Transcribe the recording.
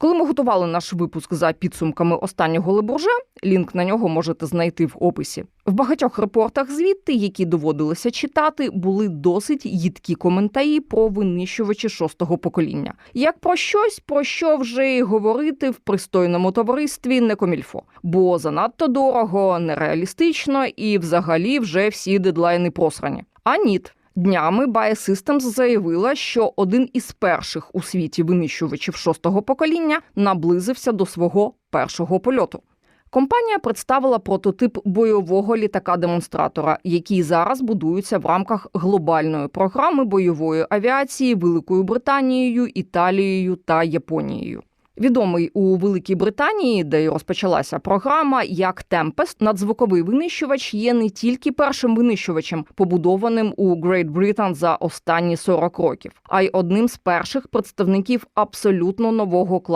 Коли ми готували наш випуск за підсумками останнього лебурже, лінк на нього можете знайти в описі. В багатьох репортах звідти, які доводилося читати, були досить їдкі коментарі про винищувачі шостого покоління. Як про щось, про що вже й говорити в пристойному товаристві не комільфо, бо занадто дорого, нереалістично і взагалі вже всі дедлайни просрані. А ніт. Днями Biosystems заявила, що один із перших у світі винищувачів шостого покоління наблизився до свого першого польоту. Компанія представила прототип бойового літака-демонстратора, який зараз будується в рамках глобальної програми бойової авіації Великою Британією, Італією та Японією. Відомий у Великій Британії, де й розпочалася програма, як Темпест, надзвуковий винищувач є не тільки першим винищувачем, побудованим у Great Britain за останні 40 років, а й одним з перших представників абсолютно нового класу